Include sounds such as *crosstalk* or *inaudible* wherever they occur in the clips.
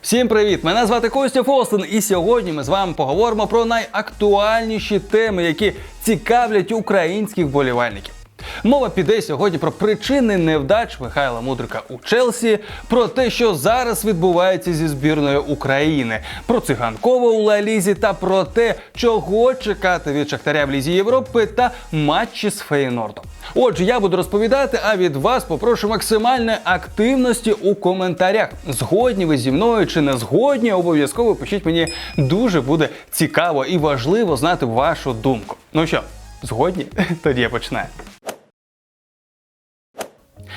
Всім привіт! Мене звати Костя Фостин, і сьогодні ми з вами поговоримо про найактуальніші теми, які цікавлять українських болівальників. Мова піде сьогодні про причини невдач Михайла Мудрика у Челсі, про те, що зараз відбувається зі збірною України, про циганкова у Ла Лізі та про те, чого чекати від Шахтаря в Лізі Європи та матчі з Фейнордом. Отже, я буду розповідати, а від вас попрошу максимальної активності у коментарях. Згодні ви зі мною чи не згодні, обов'язково пишіть мені дуже буде цікаво і важливо знати вашу думку. Ну що, згодні? *laughs* Тоді я починаю.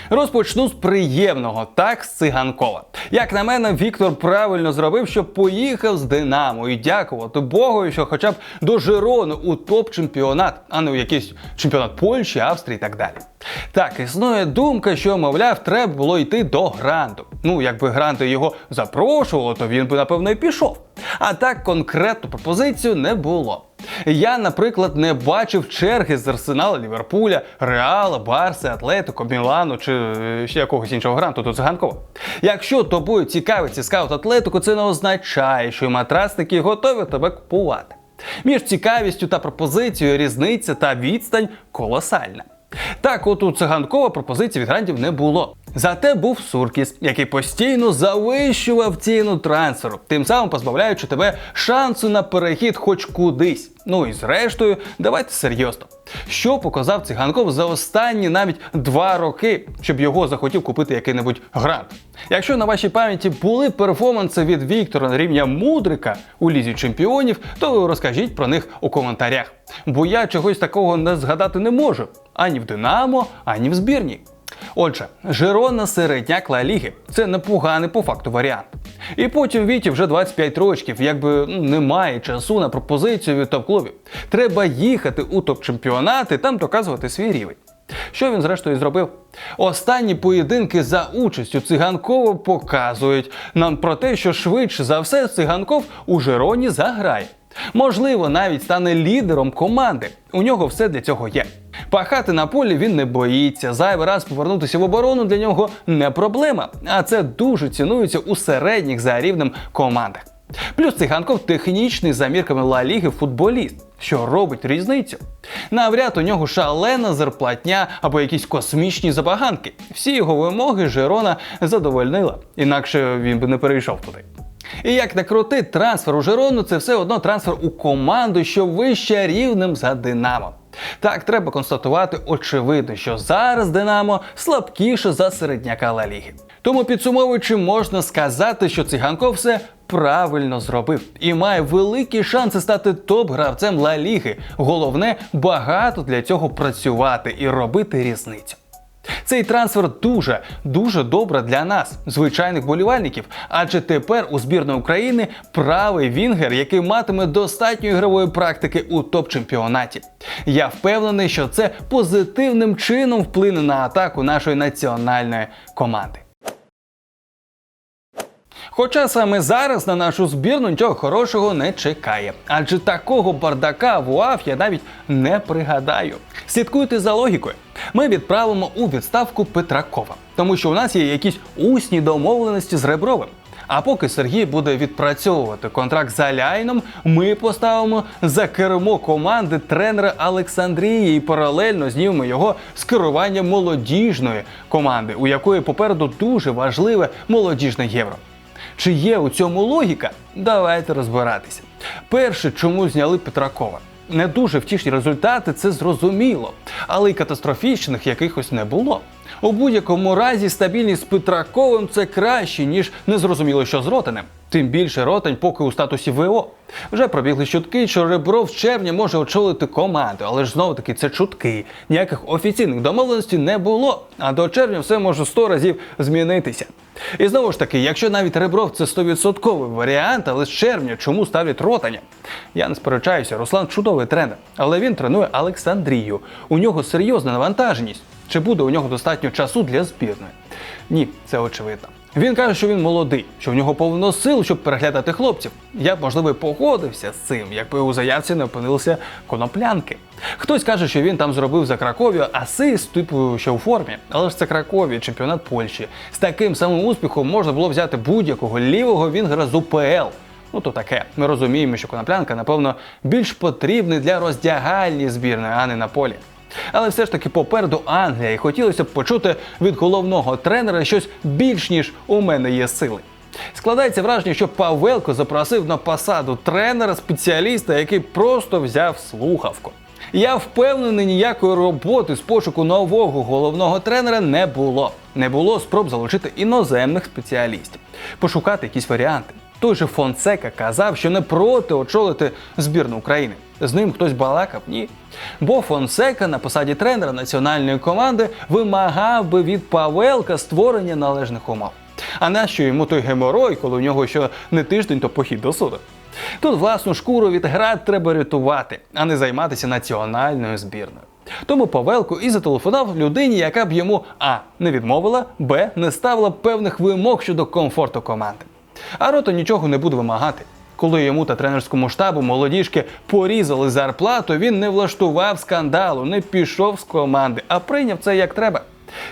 Розпочну з приємного, так з циганкова. Як на мене, Віктор правильно зробив, що поїхав з Динамо і дякувати Богу, що хоча б до Жирону у топ-чемпіонат, а не у якийсь чемпіонат Польщі, Австрії і так далі. Так, існує думка, що, мовляв, треба було йти до гранту. Ну, якби гранти його запрошувало, то він би напевно і пішов. А так конкретну пропозицію не було. Я, наприклад, не бачив черги з Арсенала, Ліверпуля, Реала, Барси, Атлетико, Мілану чи е, ще якогось іншого гранту до циганкова. Якщо тобою цікавиться скаут Атлетико, це не означає, що матрасники готові тебе купувати. Між цікавістю та пропозицією різниця та відстань колосальна. Так, от у циганкова пропозицій від грантів не було. Зате був Суркіс, який постійно завищував ціну трансферу, тим самим позбавляючи тебе шансу на перехід хоч кудись. Ну і зрештою, давайте серйозно. Що показав циганков за останні навіть два роки, щоб його захотів купити який-небудь грант? Якщо на вашій пам'яті були перформанси від Віктора на рівня Мудрика у лізі чемпіонів, то розкажіть про них у коментарях. Бо я чогось такого не згадати не можу ані в Динамо, ані в збірні. Отже, Жирона середняк Ла Ліги це непоганий по факту варіант. І потім Віті вже 25 років, якби ну, немає часу на пропозицію від топ-клубів. Треба їхати у топ-чемпіонат і там доказувати свій рівень. Що він зрештою зробив? Останні поєдинки за участю циганкова показують нам про те, що швидше за все циганков у Жироні заграє. Можливо, навіть стане лідером команди. У нього все для цього є. Пахати на полі він не боїться. Зайвий раз повернутися в оборону для нього не проблема. А це дуже цінується у середніх за рівнем командах. Плюс циганков технічний за мірками Ла Ліги футболіст, що робить різницю. Навряд у нього шалена зарплатня або якісь космічні забаганки. Всі його вимоги Жирона задовольнила, інакше він би не перейшов туди. І як не крути, трансфер у Жирону це все одно трансфер у команду, що вище рівнем за Динамо. Так, треба констатувати очевидно, що зараз Динамо слабкіше за середняка Ла Ліги. Тому підсумовуючи, можна сказати, що циганков все правильно зробив і має великі шанси стати топ-гравцем Ла Ліги. Головне багато для цього працювати і робити різницю. Цей трансфер дуже дуже добре для нас, звичайних болівальників, адже тепер у збірної України правий вінгер, який матиме достатньо ігрової практики у топ-чемпіонаті. Я впевнений, що це позитивним чином вплине на атаку нашої національної команди. Хоча саме зараз на нашу збірну нічого хорошого не чекає, адже такого бардака в УАФ я навіть не пригадаю. Слідкуйте за логікою. Ми відправимо у відставку Петракова, тому що у нас є якісь усні домовленості з Ребровим. А поки Сергій буде відпрацьовувати контракт з Аляйном, ми поставимо за кермо команди тренера Олександрії і паралельно знімемо його з керування молодіжної команди, у якої попереду дуже важливе молодіжне євро. Чи є у цьому логіка? Давайте розбиратися. Перше, чому зняли Петракова? Не дуже втішні результати, це зрозуміло, але й катастрофічних якихось не було. У будь-якому разі стабільність з Петраковим це краще, ніж незрозуміло, що з Ротанем. Тим більше Ротань поки у статусі ВО. Вже пробігли чутки, що Ребров з червня може очолити команду, але ж знову таки це чутки. Ніяких офіційних домовленостей не було. А до червня все може сто разів змінитися. І знову ж таки, якщо навіть Ребров це 100% варіант, але з червня чому ставлять ротаня? Я не сперечаюся, Руслан чудовий тренер, але він тренує Олександрію. У нього серйозна навантаженість. Чи буде у нього достатньо часу для збірної? Ні, це очевидно. Він каже, що він молодий, що в нього повно сил, щоб переглядати хлопців. Я б, можливо, погодився з цим, якби у заявці не опинилися коноплянки. Хтось каже, що він там зробив за Краковію асист, типу, що у формі. Але ж це Краковія, чемпіонат Польщі. З таким самим успіхом можна було взяти будь-якого лівого вінгера з УПЛ. Ну то таке. Ми розуміємо, що коноплянка, напевно, більш потрібний для роздягальні збірної, а не на полі. Але все ж таки попереду Англія, і хотілося б почути від головного тренера щось більш ніж у мене є сили. Складається враження, що Павелко запросив на посаду тренера спеціаліста, який просто взяв слухавку. Я впевнений, ніякої роботи з пошуку нового головного тренера не було. Не було спроб залучити іноземних спеціалістів, пошукати якісь варіанти. Той же Фонсека казав, що не проти очолити збірну України. З ним хтось балакав? Ні. Бо Фонсека на посаді тренера національної команди вимагав би від Павелка створення належних умов. А нащо йому той геморой, коли у нього ще не тиждень, то похід до суду? Тут власну шкуру від град треба рятувати, а не займатися національною збірною. Тому Павелко і зателефонував людині, яка б йому а не відмовила, б не ставила певних вимог щодо комфорту команди. А рота нічого не буде вимагати. Коли йому та тренерському штабу молодіжки порізали зарплату, він не влаштував скандалу, не пішов з команди, а прийняв це як треба.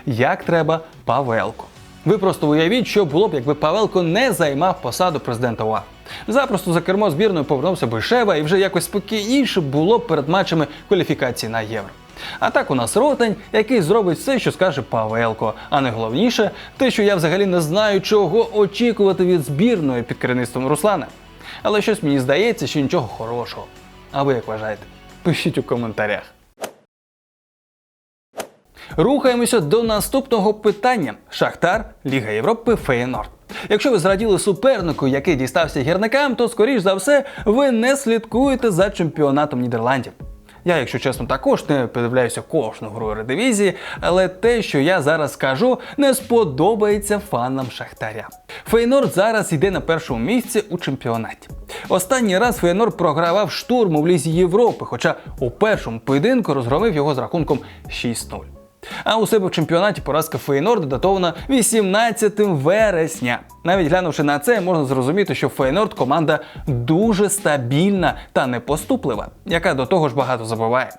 Як треба Павелко. Ви просто уявіть, що було б, якби Павелко не займав посаду президента УА. Запросто за кермо збірною повернувся би Шева і вже якось спокійніше було б перед матчами кваліфікації на євро. А так у нас ротань, який зробить все, що скаже Павелко. А найголовніше, те, що я взагалі не знаю, чого очікувати від збірної під керівництвом Руслана. Але щось мені здається, що нічого хорошого. А ви як вважаєте? Пишіть у коментарях. Рухаємося до наступного питання: Шахтар, Ліга Європи, Феєнорд. Якщо ви зраділи супернику, який дістався гірникам, то скоріш за все ви не слідкуєте за чемпіонатом Нідерландів. Я, якщо чесно, також не подивляюся кожну гру Редивізії, але те, що я зараз скажу, не сподобається фанам Шахтаря. Фейнорд зараз йде на першому місці у чемпіонаті. Останній раз Фейнорд програвав штурм у Лізі Європи, хоча у першому поєдинку розгромив його з рахунком 6-0. А у себе в чемпіонаті поразка Фейнорда датована 18 вересня. Навіть глянувши на це, можна зрозуміти, що Фейнорд команда дуже стабільна та непоступлива, яка до того ж багато забуває.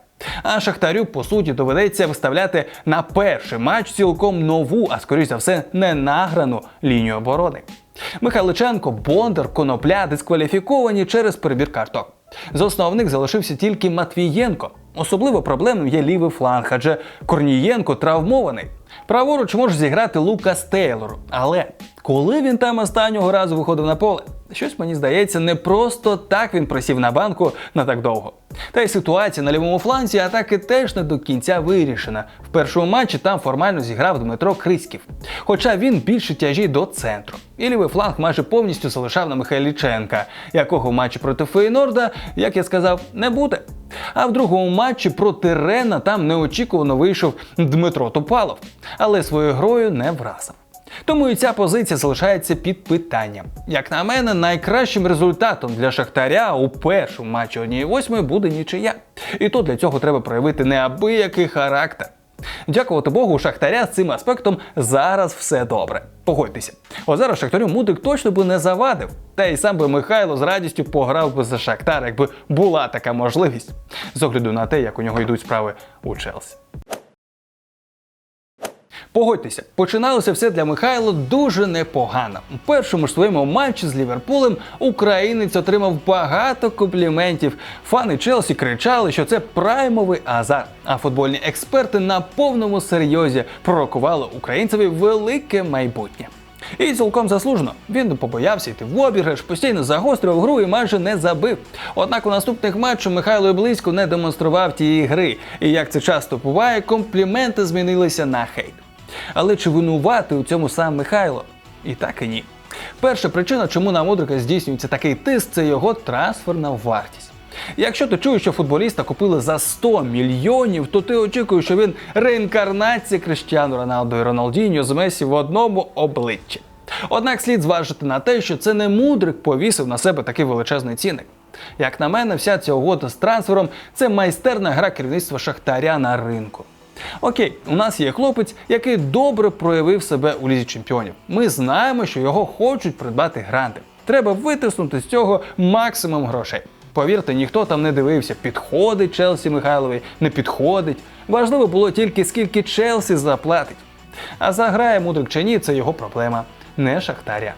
А Шахтарю, по суті, доведеться виставляти на перший матч цілком нову, а скоріш за все, не награну лінію оборони. Михайличенко, Бондар, Конопля дискваліфіковані через перебір карток. З основних залишився тільки Матвієнко. Особливо проблемним є лівий фланг, адже Корнієнко травмований. Праворуч може зіграти Лукас Тейлор. Але коли він там останнього разу виходив на поле, щось мені здається, не просто так він просів на банку на так довго. Та й ситуація на лівому фланзі атаки теж не до кінця вирішена. В першому матчі там формально зіграв Дмитро Криськів. Хоча він більше тяжі до центру. І лівий фланг майже повністю залишав на Михайліченка, якого в матчі проти Фейнорда, як я сказав, не буде. А в другому матчі проти Рена там неочікувано вийшов Дмитро Топалов, але своєю грою не вразив. Тому і ця позиція залишається під питанням. Як на мене, найкращим результатом для Шахтаря у першому матчі 1-8 буде нічия. І то для цього треба проявити неабиякий характер. Дякувати Богу, у Шахтаря з цим аспектом зараз все добре. Погодьтеся. От зараз Шахтарю Мудрик точно би не завадив. Та й сам би Михайло з радістю пограв би за Шахтар, якби була така можливість. З огляду на те, як у нього йдуть справи у Челсі. Погодьтеся, починалося все для Михайла дуже непогано. У першому ж своєму матчі з Ліверпулем українець отримав багато компліментів. Фани Челсі кричали, що це праймовий азарт. А футбольні експерти на повному серйозі пророкували українцеві велике майбутнє. І цілком заслужено. Він побоявся йти в обіграш, постійно загострював гру і майже не забив. Однак у наступних матчах Михайло близько не демонстрував тієї гри. І як це часто буває, компліменти змінилися на хейт. Але чи винуватий у цьому сам Михайло? І так і ні. Перша причина, чому на Мудрика здійснюється такий тиск, це його трансферна вартість. Якщо ти чуєш, що футболіста купили за 100 мільйонів, то ти очікуєш, що він реінкарнація Криштіану Роналду і Роналдіньо з Месі в одному обличчі. Однак слід зважити на те, що це не мудрик повісив на себе такий величезний цінник. Як на мене, вся ця угода з трансфером це майстерна гра керівництва Шахтаря на ринку. Окей, у нас є хлопець, який добре проявив себе у лізі чемпіонів. Ми знаємо, що його хочуть придбати гранти. Треба витиснути з цього максимум грошей. Повірте, ніхто там не дивився, підходить Челсі Михайлові, не підходить. Важливо було тільки скільки Челсі заплатить. А заграє мудрик чи ні, це його проблема, не шахтаря.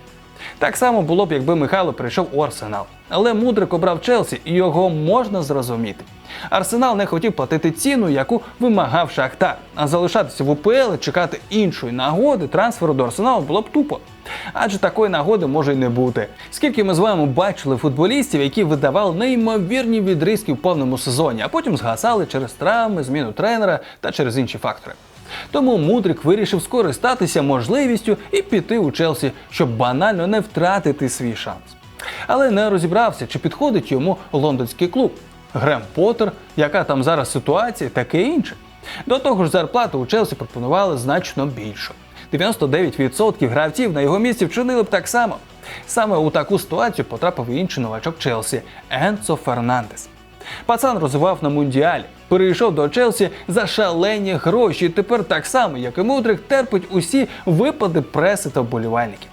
Так само було б, якби Михайло прийшов у Арсенал. Але мудрик обрав Челсі, і його можна зрозуміти. Арсенал не хотів платити ціну, яку вимагав Шахтар, а залишатися в УПЛ і чекати іншої нагоди трансферу до Арсеналу було б тупо. Адже такої нагоди може й не бути. Скільки ми з вами бачили футболістів, які видавали неймовірні відрізки в повному сезоні, а потім згасали через травми, зміну тренера та через інші фактори. Тому Мудрик вирішив скористатися можливістю і піти у Челсі, щоб банально не втратити свій шанс. Але не розібрався, чи підходить йому лондонський клуб. Грем Поттер, яка там зараз ситуація, таке інше. До того ж, зарплату у Челсі пропонували значно більше. 99% гравців на його місці вчинили б так само. Саме у таку ситуацію потрапив інший новачок Челсі Енцо Фернандес. Пацан розвивав на мундіалі, перейшов до Челсі за шалені гроші. і Тепер так само, як і Мудрик, терпить усі випади преси та вболівальників.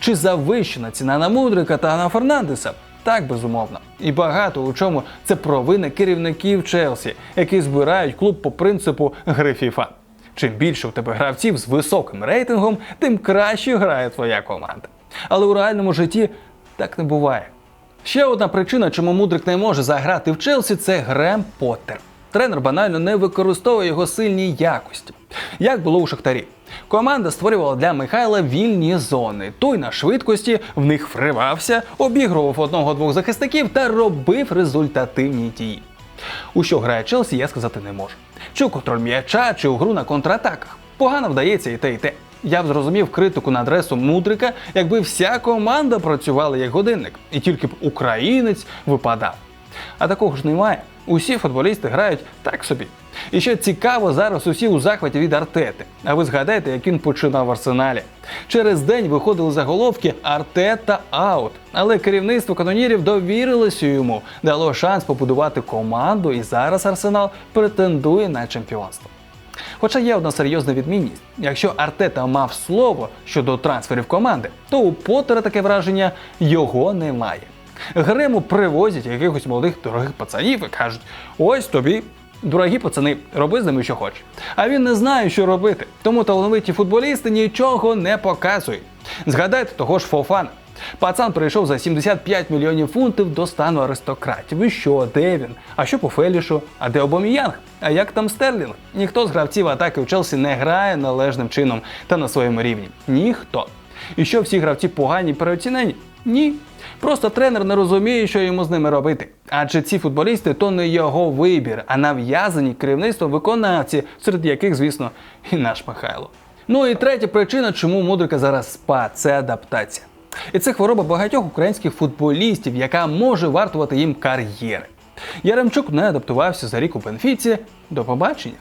Чи завищена ціна на Мудрика та на Фернандеса? Так, безумовно. І багато у чому це провина керівників Челсі, які збирають клуб по принципу гри FIFA. Чим більше у тебе гравців з високим рейтингом, тим краще грає твоя команда. Але у реальному житті так не буває. Ще одна причина, чому Мудрик не може заграти в Челсі, це Грем Поттер. Тренер банально не використовує його сильні якості. Як було у Шахтарі. Команда створювала для Михайла вільні зони. Той на швидкості в них вривався, обігрував одного-двох захисників та робив результативні дії. У що грає Челсі, я сказати не можу. Чи у контроль м'яча, чи у гру на контратаках. Погано вдається і те, і те. Я б зрозумів критику на адресу Мудрика, якби вся команда працювала як годинник, і тільки б українець випадав. А такого ж немає. Усі футболісти грають так собі. І ще цікаво, зараз усі у захваті від Артети. А ви згадайте, як він починав в арсеналі. Через день виходили заголовки Артета аут. Але керівництво канонірів довірилося йому, дало шанс побудувати команду, і зараз Арсенал претендує на чемпіонство. Хоча є одна серйозна відмінність: якщо Артета мав слово щодо трансферів команди, то у Поттера таке враження його немає. Грему привозять якихось молодих дорогих пацанів і кажуть: ось тобі. Дорогі пацани, роби з ними, що хочеш. А він не знає, що робити. Тому талановиті футболісти нічого не показують. Згадайте того ж Фофана. Пацан прийшов за 75 мільйонів фунтів до стану аристократів. І що, де він? А що по Фелішу? А де Обоміянг? А як там Стерлінг? Ніхто з гравців атаки у Челсі не грає належним чином та на своєму рівні. Ніхто. І що всі гравці погані переоцінені? Ні. Просто тренер не розуміє, що йому з ними робити. Адже ці футболісти то не його вибір, а нав'язані керівництвом виконавці, серед яких, звісно, і наш Михайло. Ну і третя причина, чому мудрика зараз спа це адаптація. І це хвороба багатьох українських футболістів, яка може вартувати їм кар'єри. Яремчук не адаптувався за рік у Бенфіці. До побачення.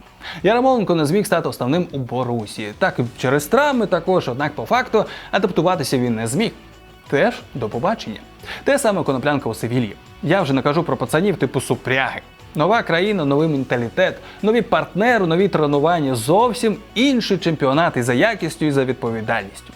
Яремоленко не зміг стати основним у Борусі. Так через травми також, однак по факту адаптуватися він не зміг. Теж до побачення. Те саме коноплянка у Севілії. Я вже не кажу про пацанів типу супряги. Нова країна, новий менталітет, нові партнери, нові тренування, зовсім інший чемпіонат і за якістю, і за відповідальністю.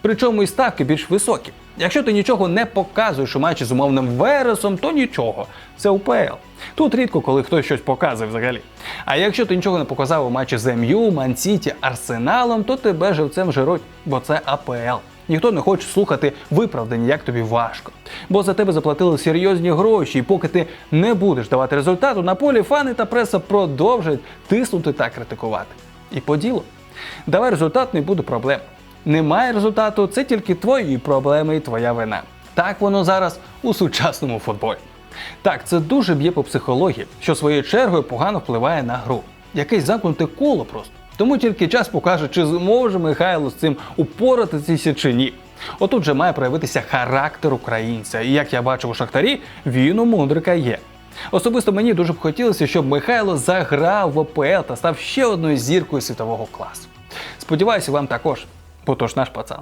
Причому і ставки більш високі. Якщо ти нічого не показуєш у матчі з умовним вересом, то нічого. Це УПЛ. Тут рідко, коли хтось щось показує взагалі. А якщо ти нічого не показав у матчі з МЮ, Мансіті, Арсеналом, то тебе живцем жируть, бо це АПЛ. Ніхто не хоче слухати виправдання, як тобі важко. Бо за тебе заплатили серйозні гроші, і поки ти не будеш давати результату, на полі фани та преса продовжать тиснути та критикувати. І по ділу. Давай результат, не буде проблем. Немає результату, це тільки твої проблеми і твоя вина. Так воно зараз у сучасному футболі. Так, це дуже б'є по психології, що своєю чергою погано впливає на гру. Якесь замкнуте коло просто. Тому тільки час покаже, чи зможе Михайло з цим упоратися чи ні. Отут же має проявитися характер українця. І як я бачив у Шахтарі, він у мудрика є. Особисто мені дуже б хотілося, щоб Михайло заграв в ОПЛ та став ще одною зіркою світового класу. Сподіваюся, вам також, бо то ж наш пацан.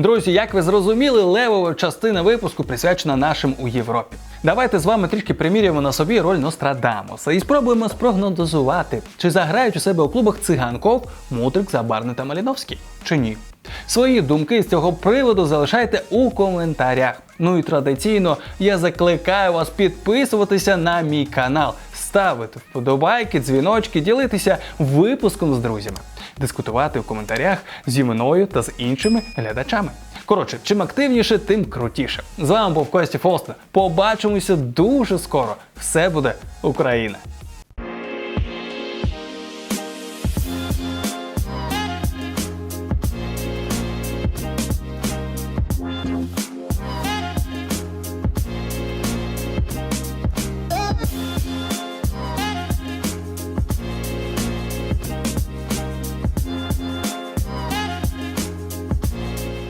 Друзі, як ви зрозуміли, левова частина випуску присвячена нашим у Європі. Давайте з вами трішки приміряємо на собі роль Нострадамуса і спробуємо спрогнозувати, чи заграють у себе у клубах циганков, Мутрик, Забарний та Маліновський, чи ні. Свої думки з цього приводу залишайте у коментарях. Ну і традиційно я закликаю вас підписуватися на мій канал, ставити вподобайки, дзвіночки, ділитися випуском з друзями, дискутувати в коментарях зі мною та з іншими глядачами. Коротше, чим активніше, тим крутіше. З вами був Костя Фостер. Побачимося дуже скоро. Все буде Україна!